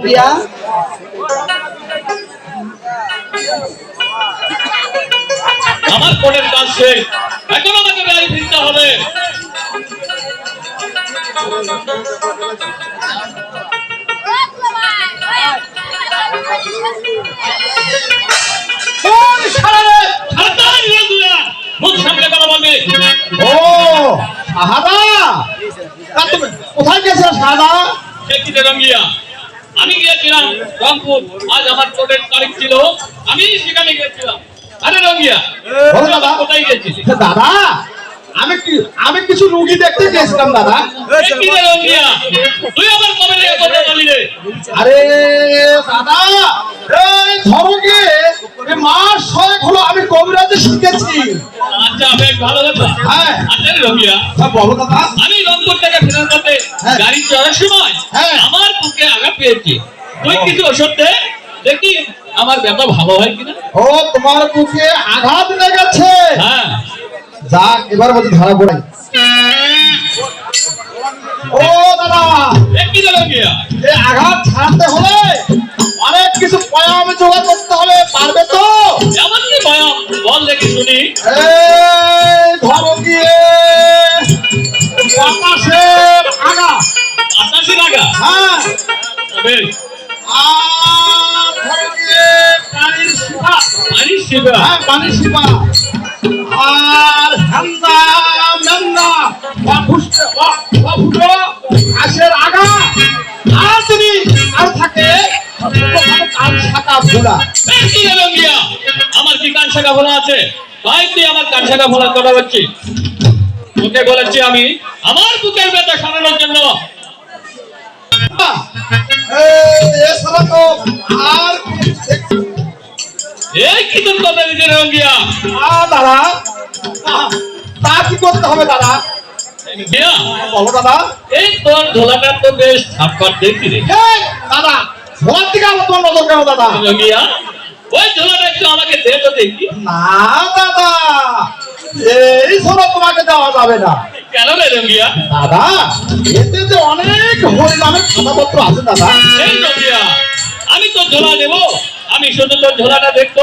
প্রিয়া আমার কোর্টের কাজ শেষ। এখন আমাকে বাড়ি ফিরতে হবে। কোথায় গেছে সাহাদা? সে কি রে রঙ্গিয়া? আমি গিয়েছিলাম রংপুর। আজ আমার চোটের তারিখ ছিল। আমি সেখানে গিয়েছিলাম। আরে রঙ্গিয়া দাদা। কোথায় গেছিলি দাদা আমি কি আমি কিছু রুগী দেখতে গেছিলাম দাদা। সে রঙ্গিয়া তুই আবার কবে থেকে কথা বলি রে? আরে দাদা এই ধরো কি এই মাস ছয়েক হলো আমি কবিরাজে শিখেছি আচ্ছা বেশ ভালো কথা। হ্যাঁ। আচ্ছা রে বলো দাদা আমি রংপুর থেকে ফেরার পথে হ্যাঁ। গাড়ি চড়ার সময় হ্যাঁ। আমার বুকে আঘাত পেয়েছি। তুই কিছু ওষুধ দে দেখি আমার ব্যথা ভালো হয় কিনা। ও তোমার বুকে আঘাত লেগেছে। হ্যাঁ। যাক এবার বলতে ধরা পড়ে। ও দাদা। এই আঘাত ছাড়তে হলে অনেক কিছু জোগাড় করতে হবে পারবে তো? এমন বাতাসের আগা। আটাশি টাকা হ্যাঁ। বেশ আর ধরো গিয়ে পানির শিপা। পানি শিবা হ্যাঁ পানির শিপা। আর হান্দা মেন্দা বাফুসে বাফুটো ঘাসের আগা। আর যদি আর থাকে কান শাখা ভুলা। দেখি রে রঙ্গিয়া আমার কি কান শাখা ভোলা আছে? তাই তুই আমার কান শাখা ভোলা কথা বলছিস তোকে বলেছি আমি আমার বুকের ব্যথা সারানোর জন্য। এই কি তোর কথা দিতে রঙ্গিয়া? দাদা তা কি করতে হবে দাদা বলো দাদা। এই তোর ঝোলাটা তো বেশ ছাপকার দেখি রে। দাদা আমার নজর কেন দাদা? রঙ্গিয়া ওই ঝোলাটা একটু আমাকে দে তো দেখি। না দাদা। এই সব তোমাকে দেওয়া যাবে না। কেন রে দাদা এতে যে অনেক হরিনামের খাতাপত্র আছে দাদা। এই আমি তো ঝোলা দেব। আমি শুধু তোর ঝোলাটা দেখব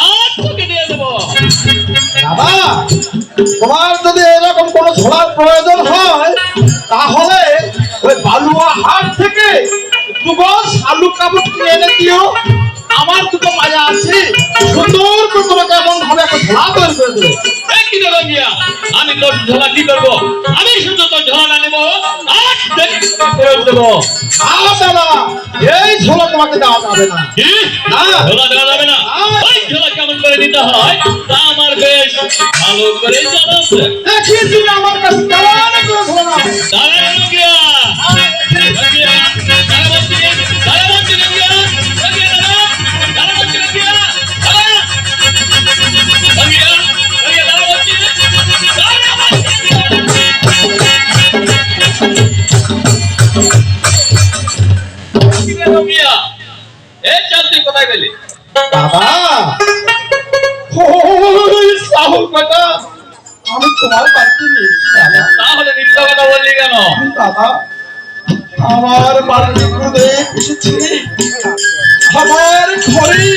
আর তোকে দিয়ে দেবো। দাদা তোমার যদি এরকম কোনো ঝোলার প্রয়োজন হয় তাহলে ওই বালুয়া হাট থেকে দুটো শালু কাপড় কিনে এনে দিও আমার দুটো মায়া আছে সুন্দর করে তোমাকে এমন ভাবে একটা ঝোলা তৈরি করে দেবে। এই কি রে রঙ্গিয়া আমি তোর ঝোলা কি করব? আমি শুধু তোর ঝোলাটা নেব আর দেখি দেবো। এই ঝোলা তোমাকে দেওয়া যাবে না? ঝোলা দেওয়া যাবে না? ওই ঝোলা কেমন করে দিতে হয় তা আমার বেশ ভালো করে জানা আছে। দেখিয়ে আমার কাছে কোথায় বেটা! আমি তোমার বাড়িতে নিয়েছি দাদা তাহলে মিথ্যা কথা বললি কেন? দাদা আমার বাড়িতে ঘুরে এসেছি। আমার ঘরে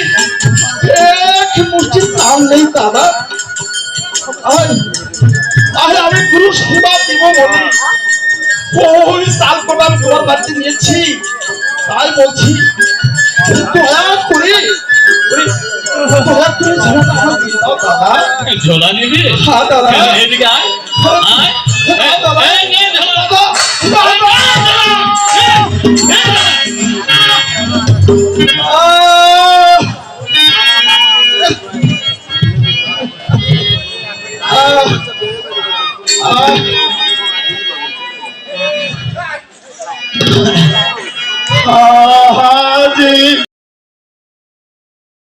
এক মুষ্টি প্রাণ নেই দাদা আর আর আমি গুরু সেবা দিব বলে। ওই সাল কোটা তোমার বাড়িতে নিয়েছি। তাই বলছি দয়া দাদা ঝোলা নিবি হ্যাঁ, দাদা। এদিকে আয় আয় হ্যাঁ, দাদা। এই, নে ঝোলা। দাদা, দাদা। আহ আহ আহ জি